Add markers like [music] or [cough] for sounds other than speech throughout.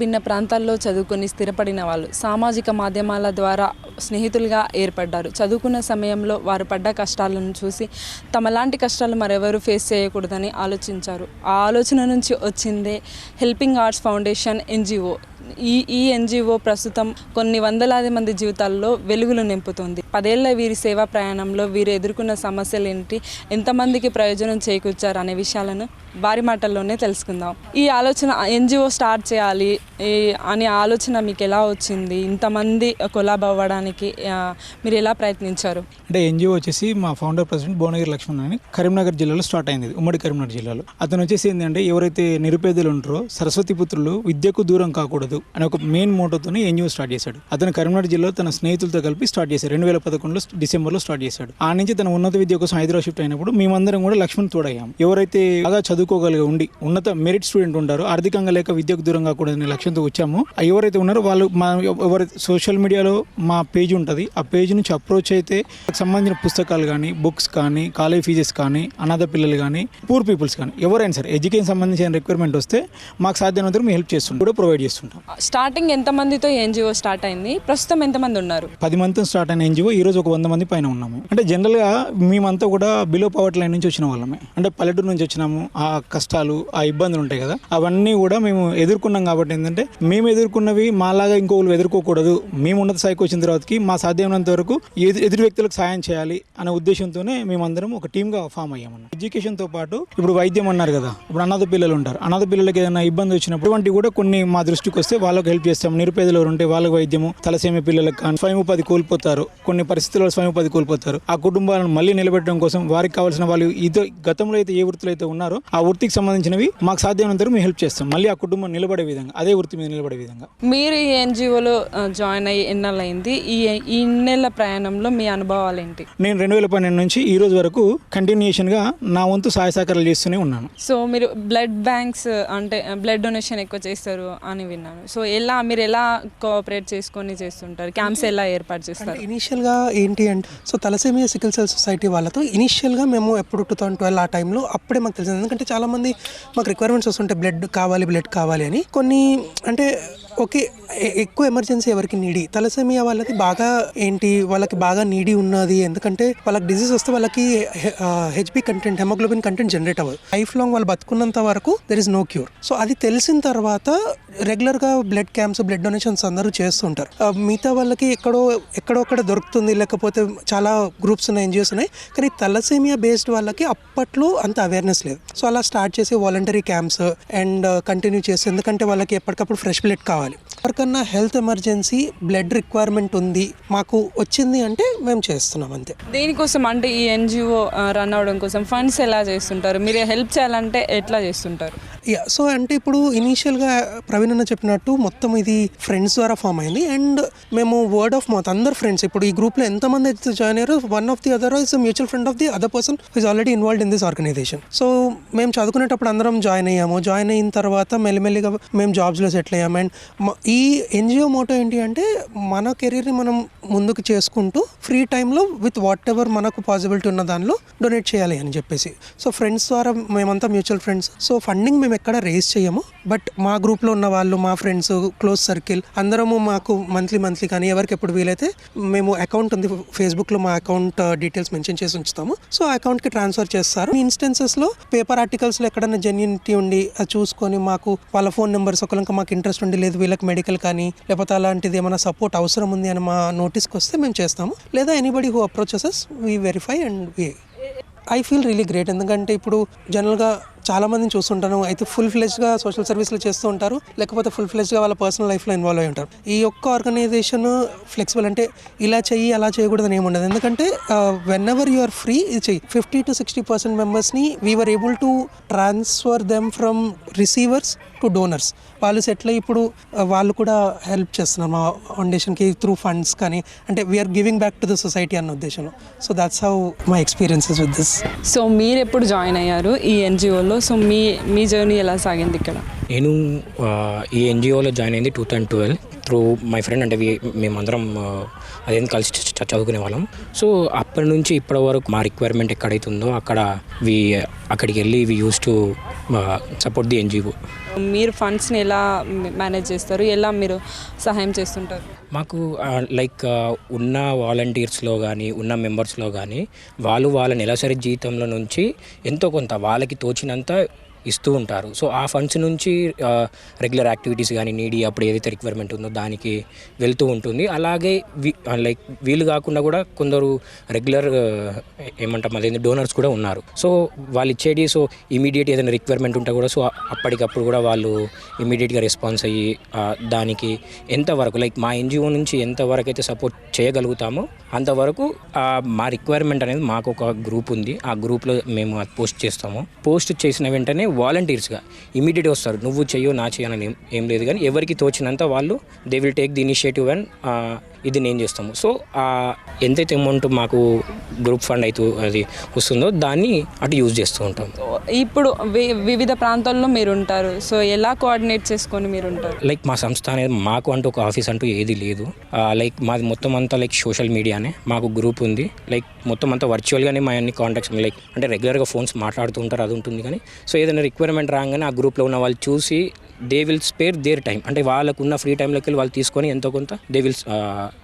భిన్న ప్రాంతాల్లో చదువుకొని స్థిరపడిన వాళ్ళు సామాజిక మాధ్యమాల ద్వారా స్నేహితులుగా ఏర్పడ్డారు. చదువుకున్న సమయంలో వారు పడ్డ కష్టాలను చూసి తమలాంటి కష్టాలు మరెవరు ఫేస్ చేయకూడదని ఆలోచించారు. ఆ ఆలోచన నుంచి వచ్చిందే హెల్పింగ్ ఆర్ట్స్ ఫౌండేషన్ ఎన్జిఓ. ఈ ఈ ఎన్జిఓ ప్రస్తుతం కొన్ని వందలాది మంది జీవితాల్లో వెలుగులు నింపుతుంది. పదేళ్ళ వీరి సేవా ప్రయాణంలో వీరు ఎదుర్కొన్న సమస్యలు ఏంటి? ఎంతమందికి ప్రయోజనం చేకూర్చారు అనే విషయాలను వారి మాటల్లోనే తెలుసుకుందాం. ఈ ఆలోచన ఎన్జిఓ స్టార్ట్ చేయాలి ఈ అనే ఆలోచన మీకు ఎలా వచ్చింది? ఇంతమంది కొలాబ్ అవ్వడానికి మీరు ఎలా ప్రయత్నించారు? అంటే ఎన్జిఓ వచ్చేసి మా ఫౌండర్ ప్రెసిడెంట్ భువనగిరి లక్ష్మణ్ అని కరీంనగర్ జిల్లాలో స్టార్ట్ అయింది. ఉమ్మడి కరీంనగర్ జిల్లాలో. అతను వచ్చేసి ఏంటంటే ఎవరైతే నిరుపేదలు ఉంటారో సరస్వతి పుత్రులు విద్యకు దూరం కాకూడదు. అనే ఒక మెయిన్ మోటోతో ఎన్జిఓ స్టార్ట్ చేశాడు. అతను కరీంనగర్ జిల్లాలో తన స్నేహితులతో కలిపి స్టార్ట్ చేశాడు. రెండు వేల పదకొండులో డిసెంబర్లో స్టార్ట్ చేశాడు. ఆ నుంచి తన ఉన్నత విద్య కోసం హైదరాబాద్ షిఫ్ట్ అయినప్పుడు మేమందరం కూడా లక్ష్మణ్ తోడయ్యాం. ఎవరైతే బాగా చదువుకోగలిగి ఉండి ఉన్నత మెరిట్ స్టూడెంట్ ఉంటారో ఆర్థికంగా లేక విద్యకు దూరం కాకూడదనే లక్ష్యంతో వచ్చాము ఎవరైతే ఉన్నారో వాళ్ళు మా ఎవరైతే సోషల్ మీడియాలో మా పేజ్ ఉంటుంది. ఆ పేజ్ నుంచి అప్రోచ్ అయితే సంబంధించిన పుస్తకాలు కానీ బుక్స్ కానీ కాలేజ్ ఫీజెస్ కానీ అనాథ పిల్లలు కానీ పూర్ పీపుల్స్ కానీ ఎవరైనా సరే ఎడ్యుకేషన్ సంబంధించిన రిక్వైర్మెంట్ వస్తే మాకు సాధ్యమైనంత మేము హెల్ప్ చేస్తుంటాం. కూడా ప్రొవైడ్ చేస్తుంటాం. స్టార్టింగ్ ఎంతమందితో ఎన్జిఓ స్టార్ట్ అయింది? ప్రస్తుతం ఎంతమంది ఉన్నారు? పది మందితో స్టార్ట్ అయిన ఎన్జిఓ ఈ రోజు ఒక వంద మంది పైన ఉన్నాము. అంటే జనరల్గా మేమంతా కూడా బిలో పవర్టీ లైన్ నుంచి వచ్చిన వాళ్ళమే. అంటే పల్లెటూరు నుంచి వచ్చినాము. ఆ కష్టాలు ఆ ఇబ్బందులు ఉంటాయి కదా. అవన్నీ కూడా మేము ఎదుర్కొన్నాం కాబట్టి ఏంటంటే మేము ఎదుర్కొన్నవి మాలాగా ఇంకొకరు ఎదుర్కోకూడదు. మేము ఉన్నత స్థాయికి వచ్చిన తర్వాతకి మా సాధ్యమైనంత వరకు ఎదురు ఎదురు వ్యక్తులకు సాయం చేయాలి అనే ఉద్దేశంతోనే మేమందరం ఒక టీమ్గా ఫామ్ అయ్యామన్న ఎడ్యుకేషన్తో పాటు ఇప్పుడు వైద్యం అన్నారు కదా. ఇప్పుడు అనాథ పిల్లలు ఉంటారు. అనాథ పిల్లలకి ఏదైనా ఇబ్బంది వచ్చినప్పుడు వంటి కూడా కొన్ని మా దృష్టికి వస్తే వాళ్ళకి హెల్ప్ చేస్తాం నిరుపేదలు ఎవరు ఉంటే వాళ్ళకి వైద్యము తలసేమి పిల్లలకు కానీ స్వయం ఉపాధి కోల్పోతారు. కొన్ని పరిస్థితుల్లో స్వయం ఉపాధి కోల్పోతారు. ఆ కుటుంబాలను మళ్ళీ నిలబెట్టడం కోసం వారికి కావాల్సిన వాళ్ళు ఇదో గతంలో అయితే ఏ వృత్తులు అయితే ఉన్నారో ఆ వృత్తికి సంబంధించినవి మాకు సాధ్యమైనంత మేము హెల్ప్ చేస్తాం. మళ్ళీ ఆ కుటుంబం నిలబడే విధంగా అదే వృత్తి మీద నిలబడే విధంగా. మీరు ఈ ఎన్జిఓలో జాయిన్ అయ్యి ఎన్నాళ్ళైంది ఈ ఈ ఇన్నేళ్ళ ప్రయాణంలో మీ అనుభవాలు ఏంటి నేను రెండు వేల పన్నెండు నుంచి ఈ రోజు వరకు కంటిన్యూషన్గా నా వంతు సహాయ సహకారాలు చేస్తూనే ఉన్నాను. సో మీరు బ్లడ్ బ్యాంక్స్ అంటే బ్లడ్ డొనేషన్ ఎక్కువ చేస్తారు అని విన్నాను. సో ఎలా మీరు ఎలా కోఆపరేట్ చేసుకొని చేస్తుంటారు? క్యాంప్స్ ఎలా ఏర్పాటు చేస్తారు? ఇనీషియల్గా ఏంటి అంటే so thalassemia sickle cell society వాళ్ళతో ఇనీషియల్గా మేము ఎప్పుడు టూ థౌసండ్ ట్వెల్వ్ ఆ టైంలో అప్పుడే మాకు తెలిసింది. ఎందుకంటే చాలామంది మాకు రిక్వైర్మెంట్స్ వస్తుంటాయి బ్లడ్ కావాలి బ్లడ్ కావాలి అని. కొన్ని అంటే ఓకే ఎక్కువ ఎమర్జెన్సీ ఎవరికి నీడి తలసేమియా వాళ్ళకి బాగా ఏంటి? వాళ్ళకి బాగా నీడి ఉన్నది. ఎందుకంటే వాళ్ళకి డిసీజ్ వస్తే వాళ్ళకి HB content hemoglobin content generate అవ్వదు. లైఫ్ లాంగ్ వాళ్ళు బతుకున్నంత వరకు there is no cure so అది తెలిసిన తర్వాత రెగ్యులర్గా బ్లడ్ క్యాంప్స్ బ్లడ్ డొనేషన్స్ అందరూ చేస్తుంటారు. మిగతా వాళ్ళకి ఎక్కడో ఎక్కడో అక్కడ దొరుకుతుంది లేకపోతే చాలా గ్రూప్స్ ఉన్నాయి ఎన్జిఓస్ ఉన్నాయి కానీ తలసేమియా బేస్డ్ వాళ్ళకి అప్పట్లో అంత అవేర్నెస్ లేదు. సో అలా స్టార్ట్ చేసి వాలంటరీ క్యాంప్స్ అండ్ కంటిన్యూ చేసి ఎందుకంటే వాళ్ళకి ఎప్పటికప్పుడు ఫ్రెష్ బ్లడ్ కావాలి. ఎవరికన్నా హెల్త్ ఎమర్జెన్సీ బ్లడ్ రిక్వైర్మెంట్ ఉంది మాకు వచ్చింది అంటే మేము చేస్తున్నాం అంతే. దీనికోసం అంటే ఈ ఎన్జిఓ రన్ అవడం కోసం ఫండ్స్ ఎలా చేస్తుంటారు? మీరు హెల్ప్ చేయాలంటే ఎట్లా చేస్తుంటారు? యా సో అంటే ఇప్పుడు ఇనీషియల్గా ప్రవీణ్ అన్న చెప్పినట్టు మొత్తం ఇది ఫ్రెండ్స్ ద్వారా ఫామ్ అయింది. అండ్ మేము వర్డ్ ఆఫ్ మౌత్ అందరు ఫ్రెండ్స్ ఇప్పుడు ఈ గ్రూప్లో ఎంతమంది అయితే జాయిన్ అయ్యారో one of the other is mutual friend of the other person is already involved in this organization so మేము చదువుకునేటప్పుడు అందరం జాయిన్ అయ్యాము. జాయిన్ అయిన తర్వాత మెల్లిమెల్లిగా మేము జాబ్స్లో సెటిల్ అయ్యాము. అండ్ ఈ ఎన్జిఓ మోటో ఏంటి అంటే మన కెరీర్ని మనం ముందుకు చేసుకుంటూ ఫ్రీ టైంలో విత్ వాట్ ఎవర్ మనకు పాసిబిలిటీ ఉన్న దానిలో డొనేట్ చేయాలి అని చెప్పేసి. సో ఫ్రెండ్స్ ద్వారా మేమంతా మ్యూచువల్ ఫ్రెండ్స్ సో ఫండింగ్ మేము ఎక్కడ రేస్ చేయము. బట్ మా గ్రూప్లో ఉన్న వాళ్ళు మా ఫ్రెండ్స్ క్లోజ్ సర్కిల్ అందరము మాకు మంత్లీ మంత్లీ కానీ ఎవరికి ఎప్పుడు వీలైతే మేము అకౌంట్ ఉంది ఫేస్బుక్లో మా అకౌంట్ డీటెయిల్స్ మెన్షన్ చేసి ఉంచుతాము. సో ఆ అకౌంట్కి ట్రాన్స్ఫర్ చేస్తారు. ఇన్స్టెన్సెస్లో పేపర్ ఆర్టికల్స్లో ఎక్కడైనా జెన్యునిటీ ఉండి అది చూసుకొని మాకు వాళ్ళ ఫోన్ నెంబర్స్ ఒకరికి మాకు ఇంట్రెస్ట్ ఉండి లేదు వీళ్ళకి మెడికల్ కానీ లేకపోతే అలాంటిది ఏమైనా సపోర్ట్ అవసరం ఉంది అని మా నోటీస్కి వస్తే మేము చేస్తాము. లేదా anybody who approaches we verify and we I feel really great ఎందుకంటే ఇప్పుడు జనరల్గా చాలా మందిని చూస్తుంటాను. అయితే ఫుల్ ఫ్లెజ్గా సోషల్ సర్వీస్లు చేస్తూ ఉంటారు. లేకపోతే ఫుల్ ఫ్లెజ్గా వాళ్ళ పర్సనల్ లైఫ్లో ఇన్వాల్వ్ అయి ఉంటారు. ఈ యొక్క ఆర్గనైజేషన్ ఫ్లెక్సిబుల్ అంటే ఇలా చెయ్యి అలా చేయకూడదని ఏమి ఉండదు. ఎందుకంటే whenever you are free ఇది చెయ్యి. ఫిఫ్టీ టు సిక్స్టీ పర్సెంట్ మెంబర్స్ని we're able to transfer them from receivers to donors వాళ్ళు సెటిల్ అయ్యి ఇప్పుడు వాళ్ళు కూడా హెల్ప్ చేస్తున్నారు మా ఫౌండేషన్కి త్రూ ఫండ్స్ కానీ అంటే we're giving back to the society అన్న ఉద్దేశంలో. So that's how my experiences with this so మీరు ఎప్పుడు జాయిన్ అయ్యారు ఈ ఎన్జిఓలో సో మీ మీ జర్నీ ఎలా సాగింది ఇక్కడ? నేను ఈ ఎన్జిఓలో జాయిన్ అయింది two thousand twelve through my friend అంటే మేమందరం అదేం కలిసి చదువుకునే వాళ్ళం సో అప్పటి నుంచి ఇప్పటి వరకు మా రిక్వైర్మెంట్ ఎక్కడైతే ఉందో అక్కడ వి అక్కడికి వెళ్ళి we use to support the NGO మీరు ఫండ్స్ని ఎలా మేనేజ్ చేస్తారు? ఎలా మీరు సహాయం చేస్తుంటారు? మాకు లైక్ ఉన్న వాలంటీర్స్లో కానీ ఉన్న మెంబర్స్లో కానీ వాళ్ళు వాళ్ళ నెలసరి జీతంలో నుంచి ఎంతో కొంత వాళ్ళకి తోచినంత ఇస్తూ ఉంటారు. సో ఆ ఫండ్స్ నుంచి రెగ్యులర్ యాక్టివిటీస్ కానీ నీడి అప్పుడు ఏదైతే రిక్వైర్మెంట్ ఉందో దానికి వెళ్తూ ఉంటుంది. అలాగే లైక్ వీళ్ళు కాకుండా కూడా కొందరు రెగ్యులర్ ఏమంటాం అదేంటి డోనర్స్ కూడా ఉన్నారు. సో వాళ్ళు ఇచ్చేది సో ఇమీడియట్ ఏదైనా రిక్వైర్మెంట్ ఉంటే కూడా సో అప్పటికప్పుడు కూడా వాళ్ళు ఇమీడియట్గా రెస్పాన్స్ అయ్యి దానికి ఎంతవరకు లైక్ మా ఎన్జిఓ నుంచి ఎంతవరకు అయితే సపోర్ట్ చేయగలుగుతామో అంతవరకు మా రిక్వైర్మెంట్ అనేది మాకు ఒక గ్రూప్ ఉంది. ఆ గ్రూప్లో మేము అది పోస్ట్ చేస్తాము. పోస్ట్ చేసిన వెంటనే వాలంటీర్స్గా ఇమీడియట్గా వస్తారు. నువ్వు చెయ్యో నా చేయని ఏం లేదు. కానీ ఎవరికి తోచినంత వాళ్ళు they will take the initiative and ఇది నేను చేస్తాము. సో ఆ ఎంతైతే అమౌంట్ మాకు గ్రూప్ ఫండ్ అయితే అది వస్తుందో దాన్ని అటు యూజ్ చేస్తూ ఉంటాం. ఇప్పుడు వి- వివిధ ప్రాంతాల్లో మీరు ఉంటారు సో ఎలా కోఆర్డినేట్ చేసుకొని మీరు ఉంటారు లైక్ మా సంస్థ అనేది మాకు అంటూ ఒక ఆఫీస్ అంటూ ఏది లేదు. లైక్ మాది మొత్తం అంతా లైక్ సోషల్ మీడియానే మాకు గ్రూప్ ఉంది. లైక్ మొత్తం అంతా వర్చువల్గానే మా అన్ని కాంటాక్ట్స్ లైక్ అంటే రెగ్యులర్గా ఫోన్స్ మాట్లాడుతూ ఉంటారు అది ఉంటుంది కానీ. సో ఏదైనా రిక్వైర్మెంట్ రాగానే ఆ గ్రూప్లో ఉన్న వాళ్ళు చూసి they will spare their time అంటే వాళ్ళకు ఉన్న ఫ్రీ టైంలోకి వెళ్ళి వాళ్ళు తీసుకొని ఎంతో కొంత దే విల్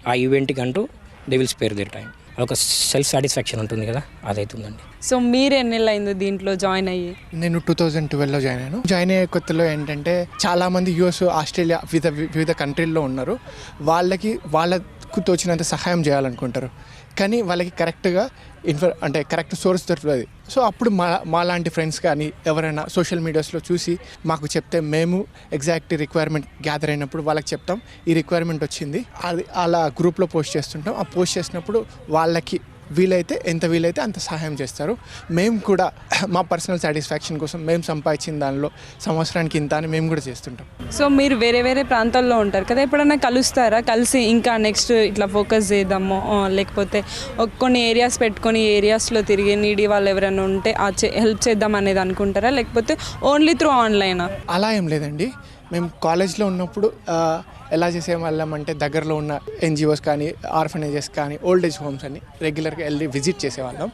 ఆ ఈవెంట్కి అంటూ they will spare their time ఒక సెల్ఫ్ సాటిస్ఫాక్షన్ ఉంటుంది కదా అదైతుందండి. సో మీరు ఎన్ని అయింది దీంట్లో జాయిన్ అయ్యి? నేను టూ థౌజండ్ ట్వెల్వ్లో జాయిన్ అయ్యాను. జాయిన్ అయ్యే కొత్తలో ఏంటంటే చాలామంది యూఎస్ ఆస్ట్రేలియా వివిధ వివిధ కంట్రీల్లో ఉన్నారు. వాళ్ళకి వాళ్ళకు తోచినంత సహాయం చేయాలనుకుంటారు. కానీ వాళ్ళకి కరెక్ట్గా ఇన్ఫర్ అంటే కరెక్ట్ సోర్స్ దొరుకుతుంది. సో అప్పుడు మా మా లాంటి ఫ్రెండ్స్ కానీ ఎవరైనా సోషల్ మీడియాస్లో చూసి మాకు చెప్తే మేము ఎగ్జాక్ట్ రిక్వైర్మెంట్ గ్యాదర్ అయినప్పుడు వాళ్ళకి చెప్తాం. ఈ రిక్వైర్మెంట్ వచ్చింది. అది అలా గ్రూప్లో పోస్ట్ చేస్తుంటాం. ఆ పోస్ట్ చేసినప్పుడు వాళ్ళకి వీలైతే ఎంత వీలైతే అంత సహాయం చేస్తారు. మేము కూడా [clears throat] మా పర్సనల్ సాటిస్ఫాక్షన్ కోసం మేము సంపాదించిన దానిలో సంవత్సరానికి ఇంత అని మేము కూడా చేస్తుంటాం. సో మీరు వేరే వేరే ప్రాంతాల్లో ఉంటారు కదా ఎప్పుడైనా కలుస్తారా? కలిసి ఇంకా నెక్స్ట్ ఇట్లా ఫోకస్ చేద్దాము లేకపోతే కొన్ని ఏరియాస్ పెట్టుకొని ఏరియాస్లో తిరిగి నీడి వాళ్ళు ఎవరైనా ఉంటే ఆ హెల్ప్ చేద్దాం అనేది అనుకుంటారా? లేకపోతే ఓన్లీ త్రూ ఆన్లైనా అలా ఏం లేదండి. మేము కాలేజ్లో ఉన్నప్పుడు ఎలా చేసేవాళ్ళం అంటే దగ్గరలో ఉన్న ఎన్జిఓస్ కానీ ఆర్ఫనేజెస్ కానీ ఓల్డ్ ఏజ్ హోమ్స్ అని రెగ్యులర్గా వెళ్ళి విజిట్ చేసేవాళ్ళం.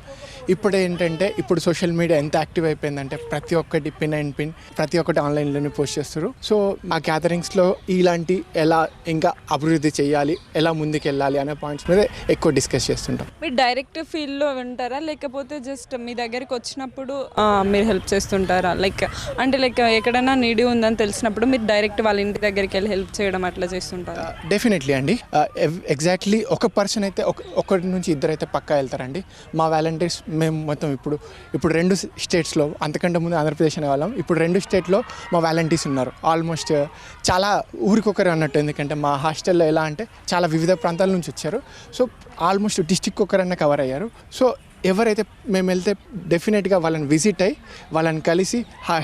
ఇప్పుడు ఏంటంటే ఇప్పుడు సోషల్ మీడియా ఎంత యాక్టివ్ అయిపోయిందంటే ప్రతి ఒక్కటి పిన్ అండ్ పిన్ ప్రతి ఒక్కటి ఆన్లైన్లోనే పోస్ట్ చేస్తారు సో మా గ్యాదరింగ్స్లో ఇలాంటి ఎలా ఇంకా అభివృద్ధి చేయాలి ఎలా ముందుకు వెళ్ళాలి అనే పాయింట్స్ మీద ఎక్కువ డిస్కస్ చేస్తుంటాం. మీరు డైరెక్ట్ ఫీల్డ్లో ఉంటారా? లేకపోతే జస్ట్ మీ దగ్గరికి వచ్చినప్పుడు ఆ, మీరు హెల్ప్ చేస్తుంటారా? లైక్ అంటే లైక్ ఎక్కడైనా నీడి ఉందని తెలిసినప్పుడు మీరు డైరెక్ట్ వాళ్ళ ఇంటి దగ్గరికి వెళ్ళి హెల్ప్ చేయడం అట్లా చేస్తుంటారా? డెఫినెట్లీ అండి. ఎగ్జాక్ట్లీ ఒక పర్సన్ అయితే ఒక ఒకరి నుంచి ఇద్దరు అయితే పక్కా వెళ్తారండి. మా వాలంటీర్స్ మేము మొత్తం ఇప్పుడు ఇప్పుడు రెండు స్టేట్స్లో అంతకంటే ముందు ఆంధ్రప్రదేశ్ అనే వాళ్ళం ఇప్పుడు రెండు స్టేట్లో మా వాలంటీర్స్ ఉన్నారు. ఆల్మోస్ట్ చాలా ఊరికొకరు అన్నట్టు ఎందుకంటే మా హాస్టల్లో ఎలా అంటే చాలా వివిధ ప్రాంతాల నుంచి వచ్చారు. సో ఆల్మోస్ట్ డిస్టిక్ ఒకరన్నా కవర్ అయ్యారు. సో ఎవరైతే మేము వెళ్తే డెఫినెట్గా వాళ్ళని విజిట్ అయ్యి వాళ్ళని కలిసి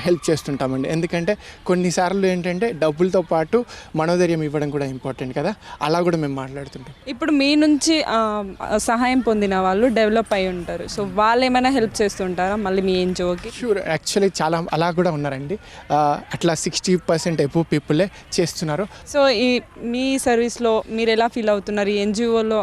హెల్ప్ చేస్తుంటామండి. ఎందుకంటే కొన్నిసార్లు ఏంటంటే డబ్బులతో పాటు మనోధైర్యం ఇవ్వడం కూడా ఇంపార్టెంట్ కదా. అలా కూడా మేము మాట్లాడుతుంటాం. ఇప్పుడు మీ నుంచి సహాయం పొందిన వాళ్ళు డెవలప్ అయి ఉంటారు. సో వాళ్ళు ఏమైనా హెల్ప్ చేస్తుంటారా? మళ్ళీ మీ ఎన్జిఓకి షూర్ యాక్చువల్లీ చాలా అలా కూడా ఉన్నారండి. అట్లా సిక్స్టీ పర్సెంట్ ఎబో పీపులే చేస్తున్నారు. సో ఈ మీ సర్వీస్లో మీరు ఎలా ఫీల్ అవుతున్నారు? ఈ ఎన్జిఓలో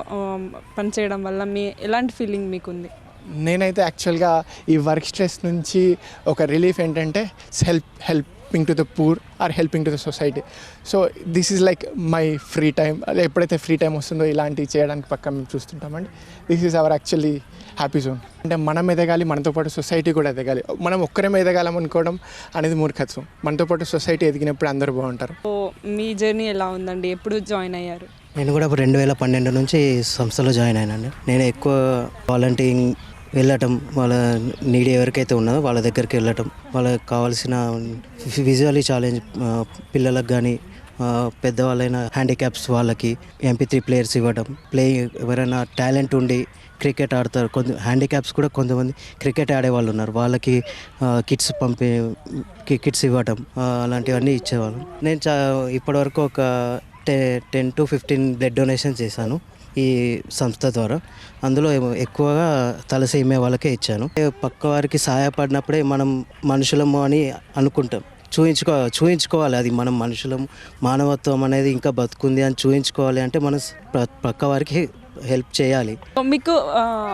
పనిచేయడం వల్ల మీ ఎలాంటి ఫీలింగ్ మీకుంది? నేనైతే యాక్చువల్గా ఈ వర్క్ స్ట్రెస్ నుంచి ఒక రిలీఫ్ ఏంటంటే help helping to the poor or helping to the society so this is like my free time ఎప్పుడైతే ఫ్రీ టైం వస్తుందో ఇలాంటివి చేయడానికి పక్క మేము చూస్తుంటామండి this is our actually happy zone అంటే మనం ఎదగాలి మనతో పాటు సొసైటీ కూడా ఎదగాలి. మనం ఒక్కరేమే ఎదగాలం అనుకోవడం అనేది మూర్ఖత్వం. మనతో పాటు సొసైటీ ఎదిగినప్పుడు అందరూ బాగుంటారు. సో మీ జర్నీ ఎలా ఉందండి? ఎప్పుడు జాయిన్ అయ్యారు? నేను కూడా రెండు వేల పన్నెండు నుంచి సంస్థలో జాయిన్ అయినాను. నేను ఎక్కువ వాలంటీరింగ్ వెళ్ళటం వాళ్ళ నీడ ఎవరికైతే ఉన్నదో వాళ్ళ దగ్గరికి వెళ్ళటం వాళ్ళకి కావాల్సిన విజువలీ ఛాలెంజ్ పిల్లలకు కానీ పెద్దవాళ్ళైన హ్యాండిక్యాప్స్ వాళ్ళకి ఎంపీ త్రీ ప్లేయర్స్ ఇవ్వడం ప్లే ఎవరైనా టాలెంట్ ఉండి క్రికెట్ ఆడతారు కొంత హ్యాండిక్యాప్స్ కూడా కొంతమంది క్రికెట్ ఆడే వాళ్ళు ఉన్నారు వాళ్ళకి కిట్స్ పంపి కిట్స్ ఇవ్వటం అలాంటివన్నీ ఇచ్చేవాళ్ళం. నేను చా ఇప్పటివరకు ఒక టె ten to fifteen blood donation చేశాను. ఈ సంస్థ ద్వారా. అందులో ఏమో- ఎక్కువగా తలసేమే వాళ్ళకే ఇచ్చాను. పక్క వారికి సహాయపడినప్పుడే మనం మనుషులము అని అనుకుంటాం. చూయించుకో చూయించుకోవాలి అది మనం మనుషులం మానవత్వం అనేది ఇంకా బతుకుంది అని చూయించుకోవాలి అంటే మనం పక్క వారికి హెల్ప్ చేయాలి. మీకు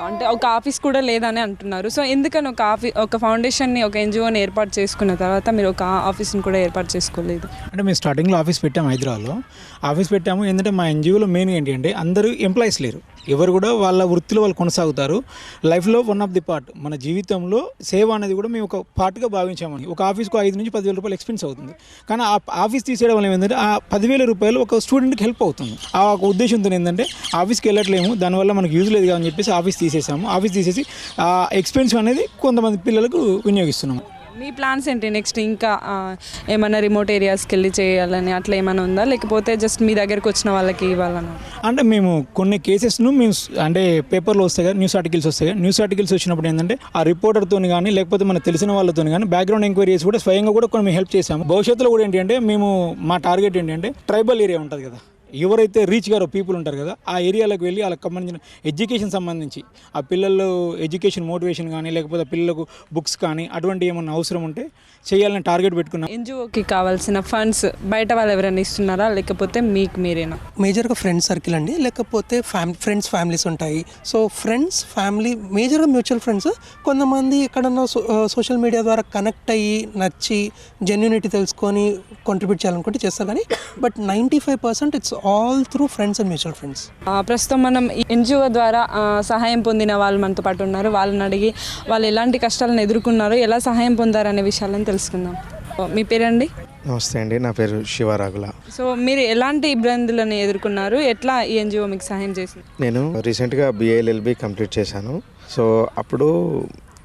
అంటే ఒక ఆఫీస్ కూడా లేదని అంటున్నారు. సో ఎందుకని ఒక ఆఫీ ఒక ఫౌండేషన్ని ఒక ఎన్జిఓని ఏర్పాటు చేసుకున్న తర్వాత మీరు ఒక ఆఫీస్ని కూడా ఏర్పాటు చేసుకోలేదు? అంటే మేము స్టార్టింగ్లో ఆఫీస్ పెట్టాము హైదరాబాద్లో. ఆఫీస్ పెట్టాము ఏంటంటే మా ఎన్జిఓలో మెయిన్ ఏంటి అంటే అందరూ ఎంప్లాయీస్ లేరు. ఎవరు కూడా వాళ్ళ వృత్తిలో వాళ్ళు కొనసాగుతారు. లైఫ్లో వన్ ఆఫ్ ది పార్ట్ మన జీవితంలో సేవ అనేది కూడా మేము ఒక పార్ట్గా భావించామని. ఒక ఆఫీస్కు ఐదు నుంచి పదివేల రూపాయలు ఎక్స్పెన్స్ అవుతుంది. కానీ ఆ ఆఫీస్ తీసేయడం వల్ల ఏంటంటే ఆ పదివేల రూపాయలు ఒక స్టూడెంట్కి హెల్ప్ అవుతుంది. ఆ ఒక ఉద్దేశంతో ఏంటంటే ఆఫీస్కి వెళ్ళట్లేము దానివల్ల మనకు యూజ్ లేదు అని చెప్పేసి ఆఫీస్ తీసేసాము. ఆఫీస్ తీసేసి ఆ ఎక్స్పెన్స్ అనేది కొంతమంది పిల్లలకు వినియోగిస్తున్నాము. మీ ప్లాన్స్ ఏంటి నెక్స్ట్ ఇంకా ఏమైనా రిమోట్ ఏరియాస్కి వెళ్ళి చేయాలని అట్లా ఏమైనా ఉందా? లేకపోతే జస్ట్ మీ దగ్గరకు వచ్చిన వాళ్ళకి ఇవ్వాలని? అంటే మేము కొన్ని కేసెస్ను మేము అంటే పేపర్లో వస్తాయి కదా న్యూస్ ఆర్టికల్స్ వస్తాయి కదా న్యూస్ ఆర్టికల్స్ వచ్చినప్పుడు ఏంటంటే ఆ రిపోర్టర్తో కానీ లేకపోతే మనకు తెలిసిన వాళ్ళతో కానీ బ్యాక్గ్రౌండ్ ఎంక్వైరీస్ కూడా స్వయంగా కూడా కొన్ని హెల్ప్ చేసాము భవిష్యత్తులో కూడా ఏంటి అంటే మేము మా టార్గెట్ ఏంటంటే ట్రైబల్ ఏరియా ఉంటుంది కదా. ఎవరైతే రీచ్ గారో పీపుల్ ఉంటారు కదా ఆ ఏరియాలకు వెళ్ళి వాళ్ళకి సంబంధించిన ఎడ్యుకేషన్ సంబంధించి ఆ పిల్లలు ఎడ్యుకేషన్ మోటివేషన్ కానీ లేకపోతే పిల్లలకు బుక్స్ కానీ అటువంటి ఏమన్నా అవసరం ఉంటే చేయాలని టార్గెట్ పెట్టుకున్నాం. ఎన్జిఓకి కావాల్సిన ఫండ్స్ బయట వాళ్ళు ఎవరైనా ఇస్తున్నారా? లేకపోతే మీకు మీరేనా? మేజర్గా ఫ్రెండ్స్ సర్కిల్ అండి. లేకపోతే ఫ్యామ్ ఫ్రెండ్స్ ఫ్యామిలీస్ ఉంటాయి. సో ఫ్రెండ్స్ ఫ్యామిలీ మేజర్గా మ్యూచువల్ ఫ్రెండ్స్ కొంతమంది ఎక్కడన్నా సో సోషల్ మీడియా ద్వారా కనెక్ట్ అయ్యి నచ్చి జెన్యునిటీ తెలుసుకొని కాంట్రిబ్యూట్ చేయాలనుకుంటే చేస్తారు. కానీ but ninety five percent it's all through friends and mutual friends ప్రస్తుతం మనం ఎన్జిఓ ద్వారా సహాయం పొందిన వాళ్ళు మనతో పాటు ఉన్నారు. వాళ్ళని అడిగి వాళ్ళు ఎలాంటి కష్టాలను ఎదుర్కొన్నారు ఎలా సహాయం పొందారు అనే విషయాలను తెలుసుకుందాం. ఓ, మీ పేరండి? నమస్తే అండి నా పేరు శివరాగుల. సో మీరు ఎలాంటి ఇబ్బందులను ఎదుర్కొన్నారు? ఎట్లా ఈ ఎన్జిఓ మీకు సహాయం చేసింది? నేను రీసెంట్గా బిఏఎల్ఎల్బి కంప్లీట్ చేశాను. సో అప్పుడు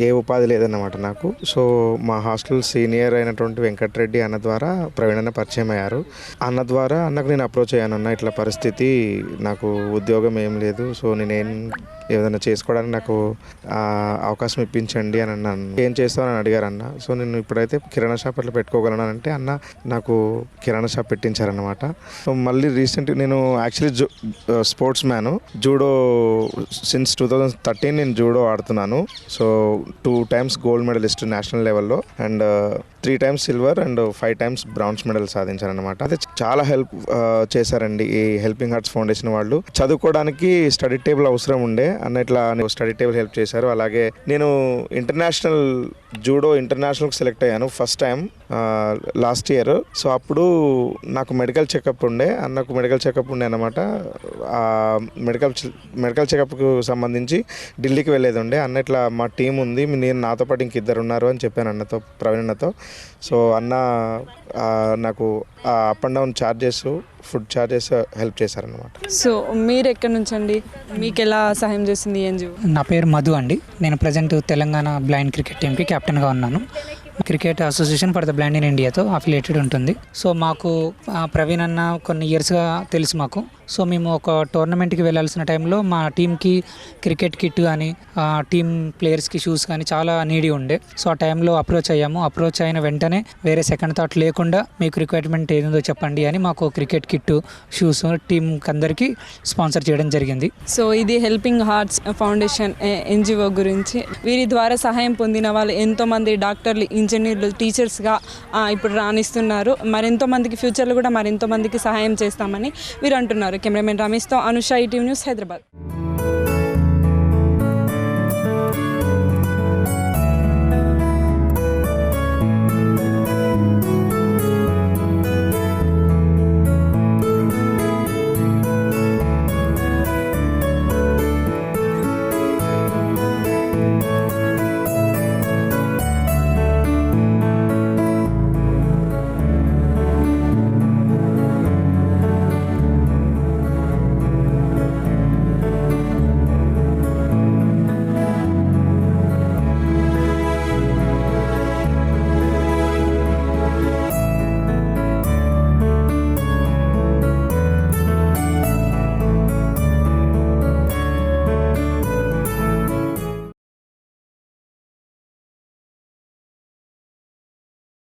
ఏ ఉపాధి లేదన్నమాట నాకు. సో మా హాస్టల్ సీనియర్ అయినటువంటి వెంకటరెడ్డి అన్న ద్వారా ప్రవీణ్ అన్న పరిచయం అయ్యారు. అన్న ద్వారా అన్నకు నేను అప్రోచ్ అయ్యాను అన్న ఇట్లా పరిస్థితి నాకు ఉద్యోగం ఏం లేదు. సో నేనేం ఏదైనా చేసుకోవడానికి నాకు అవకాశం ఇప్పించండి అని అన్నాను. ఏం చేస్తావు అని అడిగారు అన్న. సో నేను ఇప్పుడైతే కిరాణా షాప్ అట్లా పెట్టుకోగలను అంటే అన్న నాకు కిరాణా షాప్ పెట్టించారనమాట సో మళ్ళీ రీసెంట్ నేను actually zoo sportsman. Judo since two thousand thirteen నేను జూడో ఆడుతున్నాను. So two times gold medalist national లెవెల్లో and three times silver and five times bronze medal సాధించారనమాట అదే చాలా హెల్ప్ చేశారండి ఈ హెల్పింగ్ హార్ట్స్ ఫౌండేషన్ వాళ్ళు. చదువుకోవడానికి స్టడీ టేబుల్ అవసరం ఉండే అన్న ఇట్లా స్టడీ టేబుల్ హెల్ప్ చేశారు. అలాగే నేను ఇంటర్నేషనల్ జూడో ఇంటర్నేషనల్కి సెలెక్ట్ అయ్యాను first time last year so అప్పుడు నాకు మెడికల్ చెకప్ ఉండే. అన్నకు మెడికల్ చెకప్ ఉండే అనమాట ఆ మెడికల్ మెడికల్ చెకప్కు సంబంధించి ఢిల్లీకి వెళ్ళేది ఉండే. అన్న ఇట్లా మా టీం ఉంది. నేను నాతో పాటు ఇంక ఇద్దరు ఉన్నారు అని చెప్పాను అన్నతో ప్రవీణ్ అన్నతో. సో అన్న నాకు up and down charges food charges help చేశారనమాట సో మీరు ఎక్కడి నుంచి అండి మీకు ఎలా సహాయం చేసింది ఎన్జిఓ నా పేరు మధు అండి. నేను ప్రజెంట్ తెలంగాణ బ్లైండ్ క్రికెట్ టీంకి కెప్టెన్గా ఉన్నాను. Cricket association for the blind in ఇండియాతో affiliated ఉంటుంది. సో మాకు ప్రవీణ్ అన్న కొన్ని ఇయర్స్గా తెలుసు మాకు. సో మేము ఒక టోర్నమెంట్కి వెళ్ళాల్సిన టైంలో మా టీంకి క్రికెట్ కిట్ కానీ టీం ప్లేయర్స్కి షూస్ కానీ చాలా నీడి ఉండే. సో ఆ టైంలో అప్రోచ్ అయ్యాము. అప్రోచ్ అయిన వెంటనే వేరే సెకండ్ థాట్ లేకుండా మీకు రిక్వైర్మెంట్ ఏదో చెప్పండి అని మాకు క్రికెట్ కిట్ షూస్ టీంకి అందరికీ స్పాన్సర్ చేయడం జరిగింది. సో ఇది హెల్పింగ్ హార్ట్స్ ఫౌండేషన్ ఎన్జిఓ గురించి. వీరి ద్వారా సహాయం పొందిన వాళ్ళు ఎంతోమంది డాక్టర్లు ఇంజనీర్లు టీచర్స్గా ఇప్పుడు రాణిస్తున్నారు. మరెంతో మందికి ఫ్యూచర్లో కూడా మరెంతో మందికి సహాయం చేస్తామని వీరు అంటున్నారు కెమెరామెన్ రమేష్తో అనుష ఈటీవీ న్యూస్ హైదరాబాద్.